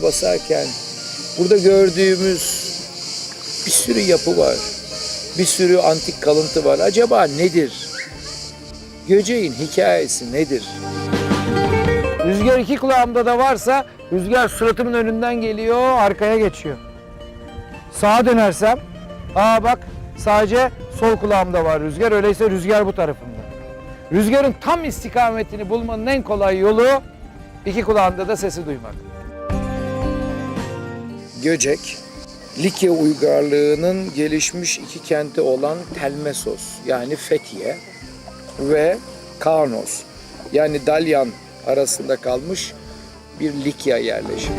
böyle basarken burada gördüğümüz bir sürü yapı var. Bir sürü antik kalıntı var. Acaba nedir? Göceğin hikayesi nedir? Rüzgar iki kulağımda da varsa rüzgar suratımın önünden geliyor, arkaya geçiyor. Sağa dönersem, aa bak sadece sol kulağımda var rüzgar. Öyleyse rüzgar bu tarafımda. Rüzgarın tam istikametini bulmanın en kolay yolu iki kulağında da sesi duymak. Göcek, Likya uygarlığının gelişmiş iki kenti olan Telmesos yani Fethiye ve Karnos yani Dalyan arasında kalmış bir Likya yerleşimi.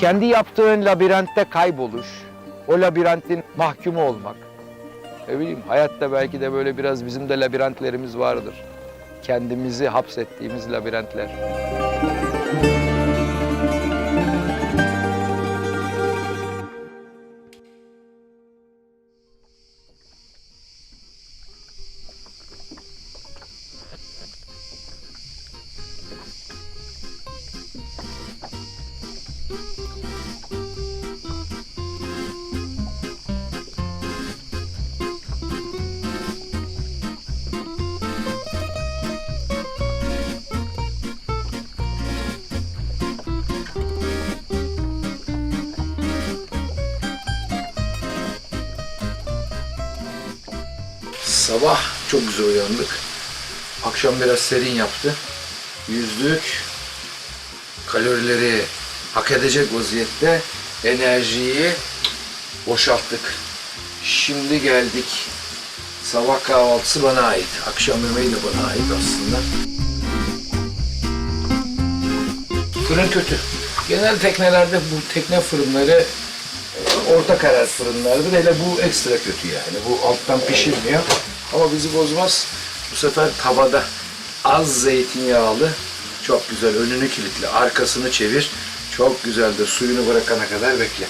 Kendi yaptığın labirentte kayboluş, o labirentin mahkumu olmak. Ne bileyim hayatta belki de böyle biraz bizim de labirentlerimiz vardır. Kendimizi hapsettiğimiz labirentler. Sabah çok güzel uyandık. Akşam biraz serin yaptı. Yüzdük. Kalorileri hak edecek vaziyette enerjiyi boşalttık. Şimdi geldik. Sabah kahvaltısı bana ait. Akşam yemeği de bana ait aslında. Fırın kötü. Genel teknelerde bu tekne fırınları e, orta karar fırınlardır. Hele bu ekstra kötü yani. Bu alttan pişirmiyor. Ama bizi bozmaz. Bu sefer tavada az zeytinyağlı, çok güzel önünü kilitle, arkasını çevir. Çok güzeldir. Suyunu bırakana kadar bekle.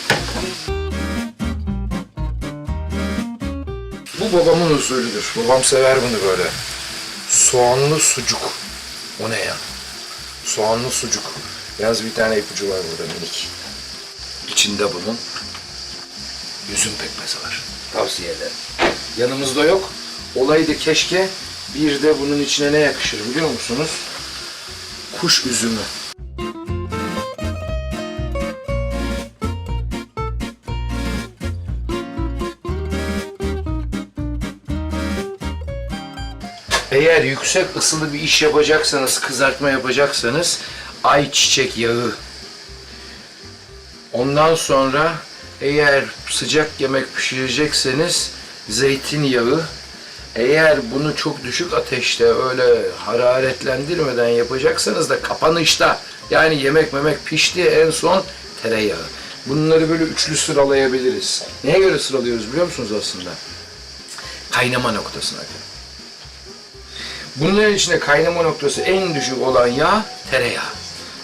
Bu babamın usulüdür. Babam sever bunu böyle. Soğanlı sucuk. O ne ya? Soğanlı sucuk. Yalnız bir tane ipucu var burada minik. İçinde bunun üzüm pekmezi var. Tavsiye ederim. Yanımızda yok. Olaydı keşke bir de bunun içine ne yakışır biliyor musunuz? Kuş üzümü. Eğer yüksek ısılı bir iş yapacaksanız, kızartma yapacaksanız ayçiçek yağı. Ondan sonra eğer sıcak yemek pişirecekseniz zeytinyağı. Eğer bunu çok düşük ateşte öyle hararetlendirmeden yapacaksanız da kapanışta yani yemek memek pişti en son tereyağı. Bunları böyle üçlü sıralayabiliriz. Neye göre sıralıyoruz biliyor musunuz aslında? Kaynama noktasına göre. Bunların içinde kaynama noktası en düşük olan yağ tereyağı.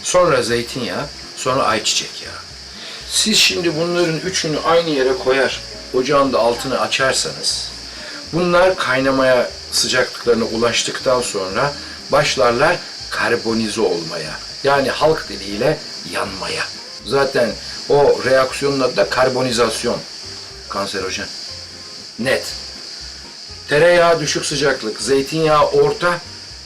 Sonra zeytinyağı, sonra ayçiçek yağı. Siz şimdi bunların üçünü aynı yere koyar, ocağın da altını açarsanız, bunlar kaynamaya sıcaklıklarına ulaştıktan sonra başlarlar karbonize olmaya. Yani halk diliyle yanmaya. Zaten o reaksiyonun adı da karbonizasyon. Kanserojen. Net. Tereyağı düşük sıcaklık, zeytinyağı orta,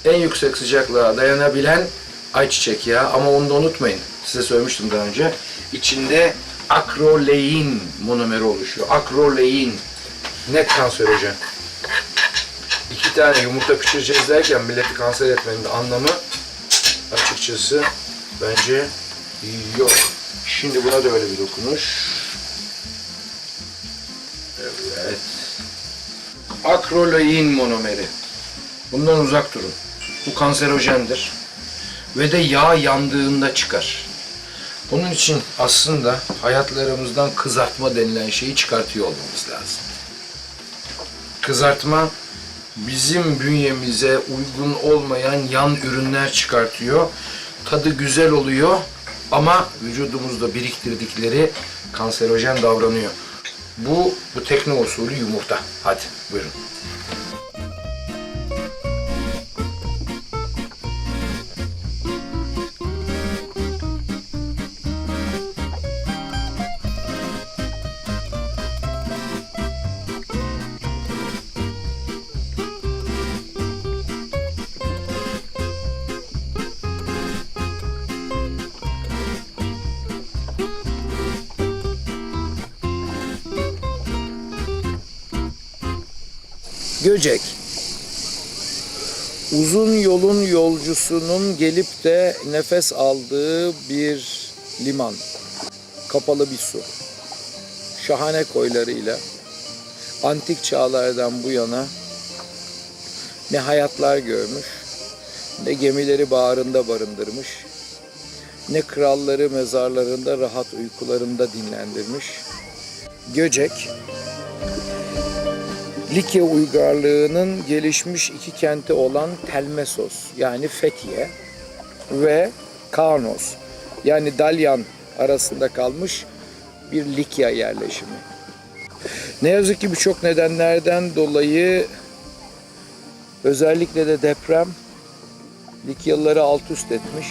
en yüksek sıcaklığa dayanabilen ayçiçek yağı. Ama onu da unutmayın, size söylemiştim daha önce. İçinde akrolein monomeri oluşuyor. Akrolein net kanserojen. İki tane yumurta pişireceğiz derken milleti kanser etmenin anlamı açıkçası bence yok. Şimdi buna da öyle bir dokunuş. Evet akrolein monomeri. Bundan uzak durun. Bu kanserojendir. Ve de yağ yandığında çıkar. Onun için aslında hayatlarımızdan kızartma denilen şeyi çıkartıyor olmamız lazım. Kızartma bizim bünyemize uygun olmayan yan ürünler çıkartıyor. Tadı güzel oluyor ama vücudumuzda biriktirdikleri kanserojen davranıyor. Bu, bu tekne usulü yumurta. Hadi buyurun. Göcek. Uzun yolun yolcusunun gelip de nefes aldığı bir liman. Kapalı bir su. Şahane koylarıyla antik çağlardan bu yana ne hayatlar görmüş, ne gemileri bağrında barındırmış, ne kralları mezarlarında rahat uykularında dinlendirmiş. Göcek, Likya uygarlığının gelişmiş iki kenti olan Telmesos yani Fethiye ve Karnos yani Dalyan arasında kalmış bir Likya yerleşimi. Ne yazık ki birçok nedenlerden dolayı özellikle de deprem Likyalıları alt üst etmiş.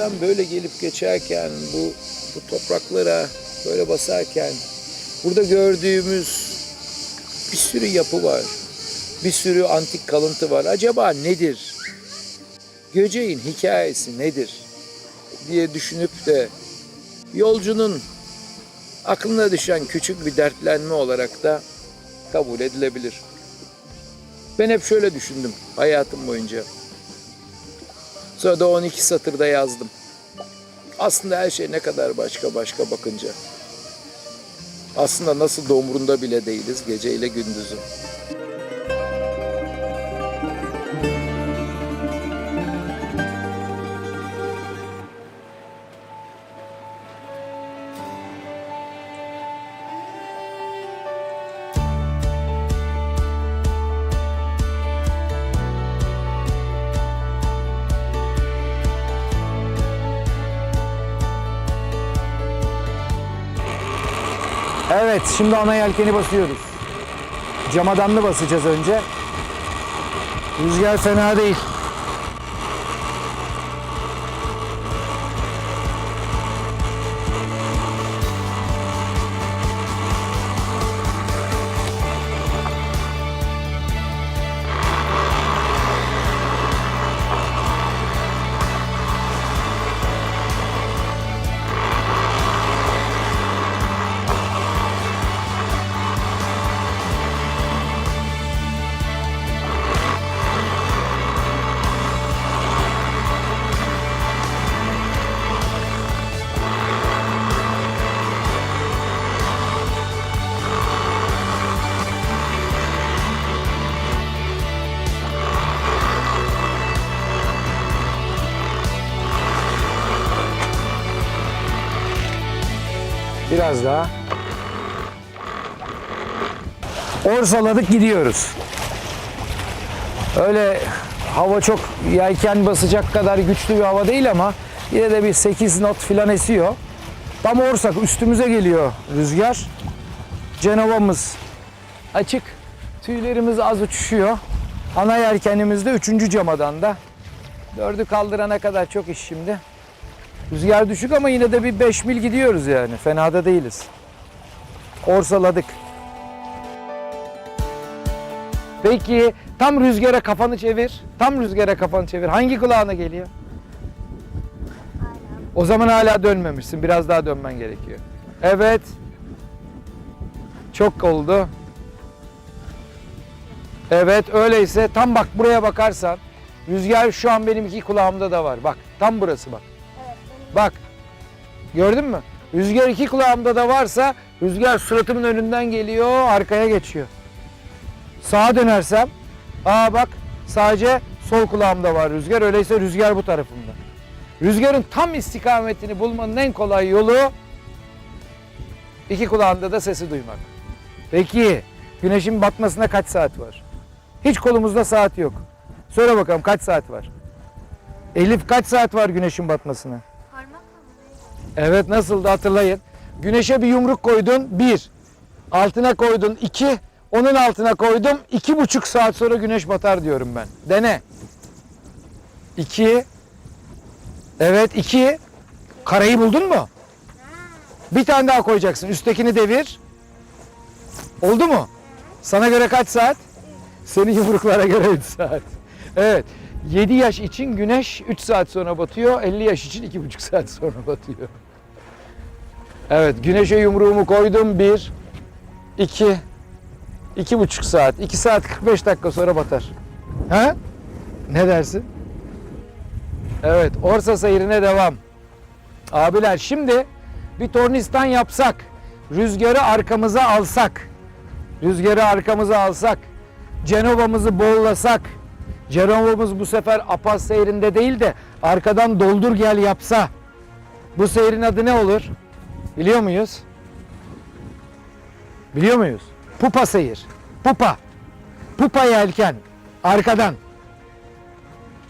Sulardan böyle gelip geçerken, bu, bu topraklara böyle basarken burada gördüğümüz bir sürü yapı var. Bir sürü antik kalıntı var. Acaba nedir? Göceğin hikayesi nedir? diye düşünüp de yolcunun aklına düşen küçük bir dertlenme olarak da kabul edilebilir. Ben hep şöyle düşündüm hayatım boyunca. Sonra da 12 satırda yazdım. Aslında her şey ne kadar başka başka bakınca. Aslında nasıl da umurunda bile değiliz geceyle gündüzün. Evet, şimdi ana yelkeni basıyoruz. Camadanlı basacağız önce. Rüzgar fena değil. Biraz daha. Orsaladık gidiyoruz. Öyle hava çok yelken basacak kadar güçlü bir hava değil ama yine de bir 8 knot filan esiyor. Tam orsak üstümüze geliyor rüzgar. Cenova'mız açık. Tüylerimiz az uçuşuyor. Ana yelkenimizde 3. camadan da. Dördü kaldırana kadar çok iş şimdi. Rüzgar düşük ama yine de bir 5 mil gidiyoruz yani. Fena da değiliz. Orsaladık. Peki tam rüzgara kafanı çevir. Tam rüzgara kafanı çevir. Hangi kulağına geliyor? O zaman hala dönmemişsin. Biraz daha dönmen gerekiyor. Evet. Çok oldu. Evet öyleyse tam bak buraya bakarsan rüzgar şu an benim iki kulağımda da var. Bak tam burası bak. Bak. Gördün mü? Rüzgar iki kulağımda da varsa rüzgar suratımın önünden geliyor, arkaya geçiyor. Sağa dönersem, aa bak sadece sol kulağımda var rüzgar. Öyleyse rüzgar bu tarafımda. Rüzgarın tam istikametini bulmanın en kolay yolu iki kulağında da sesi duymak. Peki güneşin batmasına kaç saat var? Hiç kolumuzda saat yok. Söyle bakalım kaç saat var? Elif kaç saat var güneşin batmasına? Evet nasıldı hatırlayın. Güneşe bir yumruk koydun bir. Altına koydun iki. Onun altına koydum. iki buçuk saat sonra güneş batar diyorum ben. Dene. İki. Evet iki. Karayı buldun mu? Bir tane daha koyacaksın. Üsttekini devir. Oldu mu? Sana göre kaç saat? Senin yumruklara göre 3 saat. Evet. 7 yaş için güneş 3 saat sonra batıyor. 50 yaş için 2,5 saat sonra batıyor. Evet. Güneşe yumruğumu koydum. 1, 2, 2,5 saat. 2 saat 45 dakika sonra batar. Ha? Ne dersin? Evet. Orsa seyrine devam. Abiler şimdi bir tornistan yapsak, rüzgarı arkamıza alsak, rüzgarı arkamıza alsak, Cenova'mızı bollasak, Cenova'mız bu sefer Apaz seyrinde değil de arkadan doldur gel yapsa, bu seyrin adı ne olur? Biliyor muyuz? Biliyor muyuz? Pupa seyir. Pupa. Pupa yelken. Arkadan.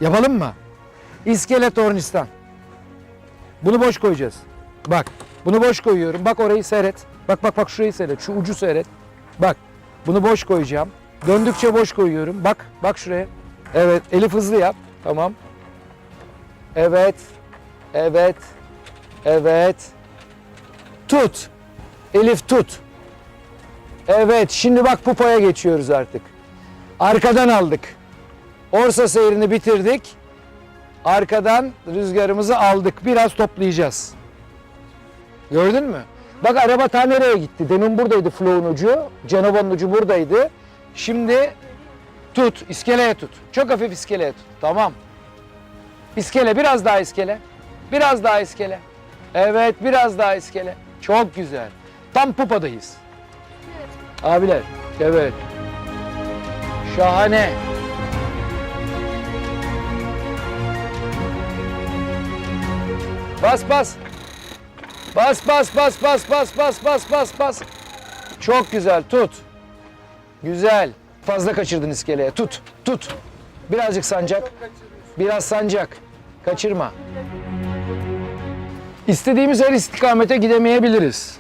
Yapalım mı? İskele tornistan. Bunu boş koyacağız. Bak. Bunu boş koyuyorum. Bak orayı seyret. Bak bak bak şurayı seyret. Şu ucu seyret. Bak. Bunu boş koyacağım. Döndükçe boş koyuyorum. Bak. Bak şuraya. Evet. Elif hızlı yap. Tamam. Evet. Evet. Evet. Tut. Elif tut. Evet. Şimdi bak pupaya geçiyoruz artık. Arkadan aldık. Orsa seyrini bitirdik. Arkadan rüzgarımızı aldık. Biraz toplayacağız. Gördün mü? Bak araba ta nereye gitti? Demin buradaydı flow'un ucu. Cenova'nın ucu buradaydı. Şimdi tut, iskeleye tut. Çok hafif iskeleye tut. Tamam. İskele, biraz daha iskele. Biraz daha iskele. Evet, biraz daha iskele. Çok güzel. Tam pupadayız. Abiler, evet. Şahane. Bas bas. Bas bas bas bas bas bas bas bas bas. Çok güzel tut. Güzel. Fazla kaçırdın iskeleye. Tut tut. Birazcık sancak. Biraz sancak. Kaçırma. İstediğimiz her istikamete gidemeyebiliriz.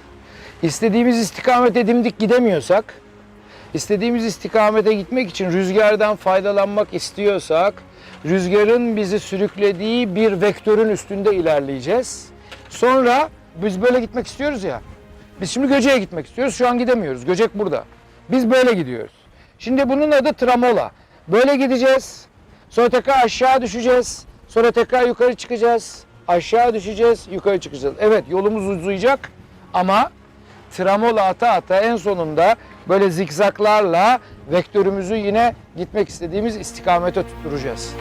İstediğimiz istikamete dimdik gidemiyorsak, istediğimiz istikamete gitmek için rüzgardan faydalanmak istiyorsak, rüzgarın bizi sürüklediği bir vektörün üstünde ilerleyeceğiz. Sonra biz böyle gitmek istiyoruz ya. Biz şimdi Göcek'e gitmek istiyoruz. Şu an gidemiyoruz. Göcek burada. Biz böyle gidiyoruz. Şimdi bunun adı tramola. Böyle gideceğiz. Sonra tekrar aşağı düşeceğiz. Sonra tekrar yukarı çıkacağız. Aşağı düşeceğiz, yukarı çıkacağız. Evet yolumuz uzayacak ama tramola ata ata en sonunda böyle zikzaklarla vektörümüzü yine gitmek istediğimiz istikamete tutturacağız.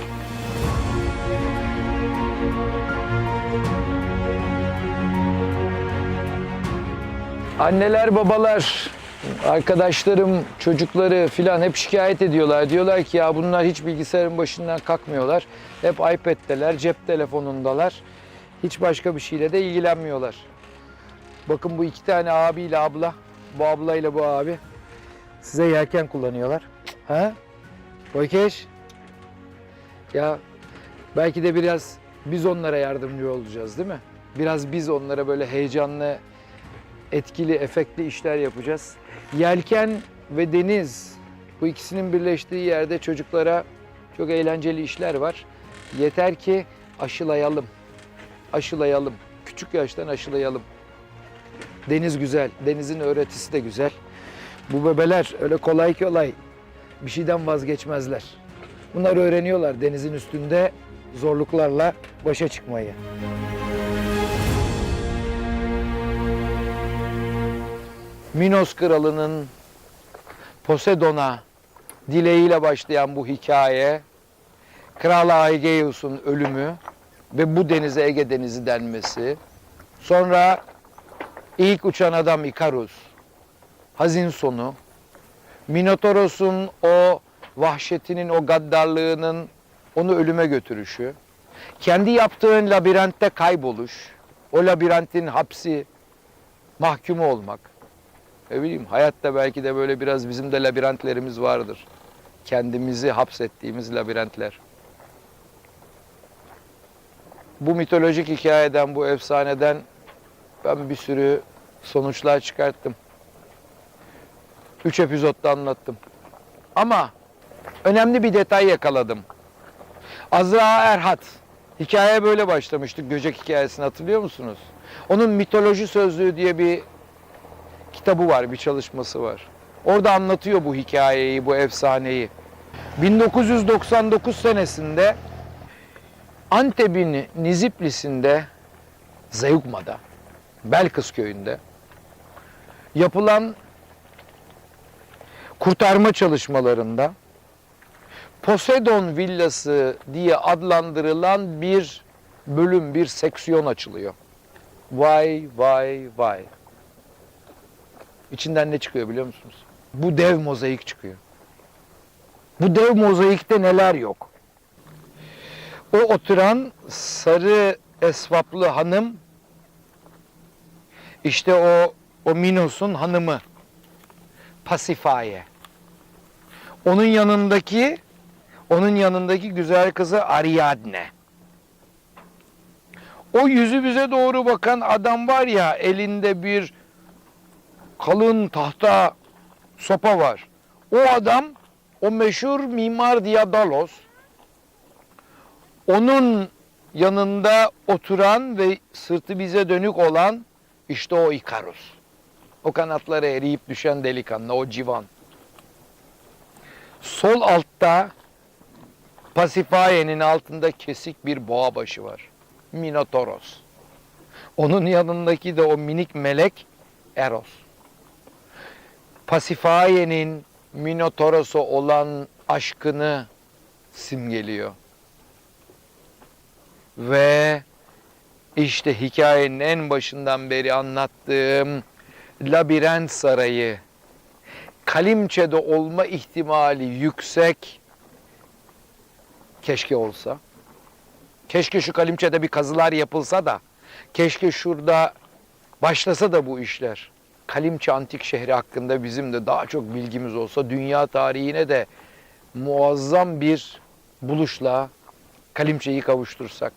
Anneler, babalar, arkadaşlarım, çocukları filan hep şikayet ediyorlar. Diyorlar ki ya bunlar hiç bilgisayarın başından kalkmıyorlar. Hep iPad'deler, cep telefonundalar. Hiç başka bir şeyle de ilgilenmiyorlar. Bakın bu iki tane abiyle abla, bu ablayla bu abi size yelken kullanıyorlar. Ha? Boykeş. Ya belki de biraz biz onlara yardımcı olacağız değil mi? Biraz biz onlara böyle heyecanlı, etkili, efektli işler yapacağız. Yelken ve deniz bu ikisinin birleştiği yerde çocuklara çok eğlenceli işler var. Yeter ki aşılayalım. Aşılayalım. Küçük yaştan aşılayalım. Deniz güzel. Denizin öğretisi de güzel. Bu bebeler öyle kolay kolay bir şeyden vazgeçmezler. Bunlar öğreniyorlar denizin üstünde zorluklarla başa çıkmayı. Minos kralının Poseidon'a dileğiyle başlayan bu hikaye, Kral Aegeus'un ölümü ve bu denize Ege Denizi denmesi, sonra ilk uçan adam Ikarus, hazin sonu, Minotoros'un o vahşetinin, o gaddarlığının onu ölüme götürüşü, kendi yaptığın labirentte kayboluş, o labirentin hapsi, mahkumu olmak. Ne bileyim hayatta belki de böyle biraz bizim de labirentlerimiz vardır. Kendimizi hapsettiğimiz labirentler. Bu mitolojik hikayeden, bu efsaneden ben bir sürü sonuçlar çıkarttım. Üç epizodda anlattım. Ama önemli bir detay yakaladım. Azra Erhat. Hikaye böyle başlamıştık. Göcek hikayesini hatırlıyor musunuz? Onun mitoloji sözlüğü diye bir kitabı var, bir çalışması var. Orada anlatıyor bu hikayeyi, bu efsaneyi. 1999 senesinde Antep'in Niziplisinde, Zeyukma'da, Belkıs köyünde yapılan kurtarma çalışmalarında Poseidon Villası diye adlandırılan bir bölüm, bir seksiyon açılıyor. Vay vay vay. İçinden ne çıkıyor biliyor musunuz? Bu dev mozaik çıkıyor. Bu dev mozaikte neler yok? O oturan sarı esvaplı hanım işte o o Minos'un hanımı Pasifaye. Onun yanındaki onun yanındaki güzel kızı Ariadne. O yüzü bize doğru bakan adam var ya elinde bir kalın tahta sopa var. O adam o meşhur mimar Diadalos onun yanında oturan ve sırtı bize dönük olan işte o Ikarus. O kanatları eriyip düşen delikanlı, o civan. Sol altta Pasifaye'nin altında kesik bir boğa başı var. Minotoros. Onun yanındaki de o minik melek Eros. Pasifaye'nin Minotoros'a olan aşkını simgeliyor. Ve işte hikayenin en başından beri anlattığım labirent sarayı Kalimçe'de olma ihtimali yüksek keşke olsa. Keşke şu Kalimçe'de bir kazılar yapılsa da keşke şurada başlasa da bu işler. Kalimçe antik şehri hakkında bizim de daha çok bilgimiz olsa dünya tarihine de muazzam bir buluşla Kalimçe'yi kavuştursak.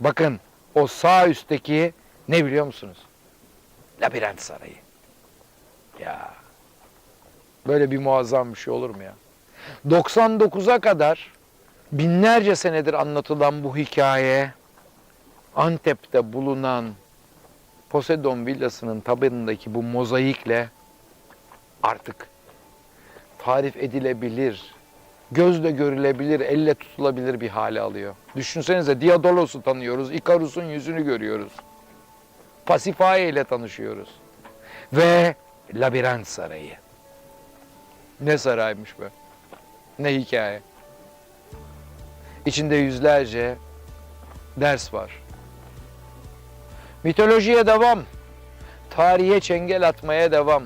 Bakın o sağ üstteki ne biliyor musunuz? Labirent Sarayı. Ya böyle bir muazzam bir şey olur mu ya? 99'a kadar binlerce senedir anlatılan bu hikaye Antep'te bulunan Poseidon villasının tabanındaki bu mozaikle artık tarif edilebilir, gözle görülebilir, elle tutulabilir bir hale alıyor. Düşünsenize Diadolos'u tanıyoruz, Ikarus'un yüzünü görüyoruz. Pasifaye ile tanışıyoruz. Ve Labirent Sarayı. Ne saraymış be. Ne hikaye. İçinde yüzlerce ders var. Mitolojiye devam. Tarihe çengel atmaya devam.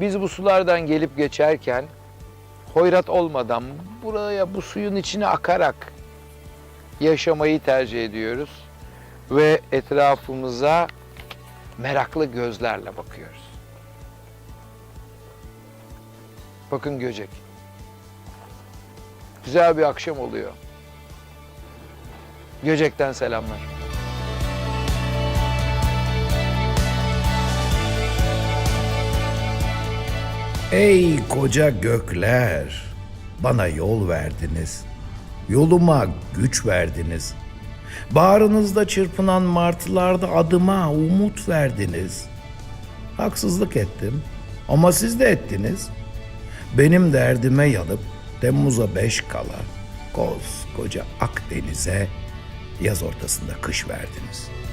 Biz bu sulardan gelip geçerken hoyrat olmadan buraya bu suyun içine akarak yaşamayı tercih ediyoruz ve etrafımıza meraklı gözlerle bakıyoruz. Bakın Göcek. Güzel bir akşam oluyor. Göcek'ten selamlar. Ey koca gökler, bana yol verdiniz. Yoluma güç verdiniz. Bağrınızda çırpınan martılarda adıma umut verdiniz. Haksızlık ettim ama siz de ettiniz. Benim derdime yanıp Temmuz'a beş kala koskoca Akdeniz'e yaz ortasında kış verdiniz.''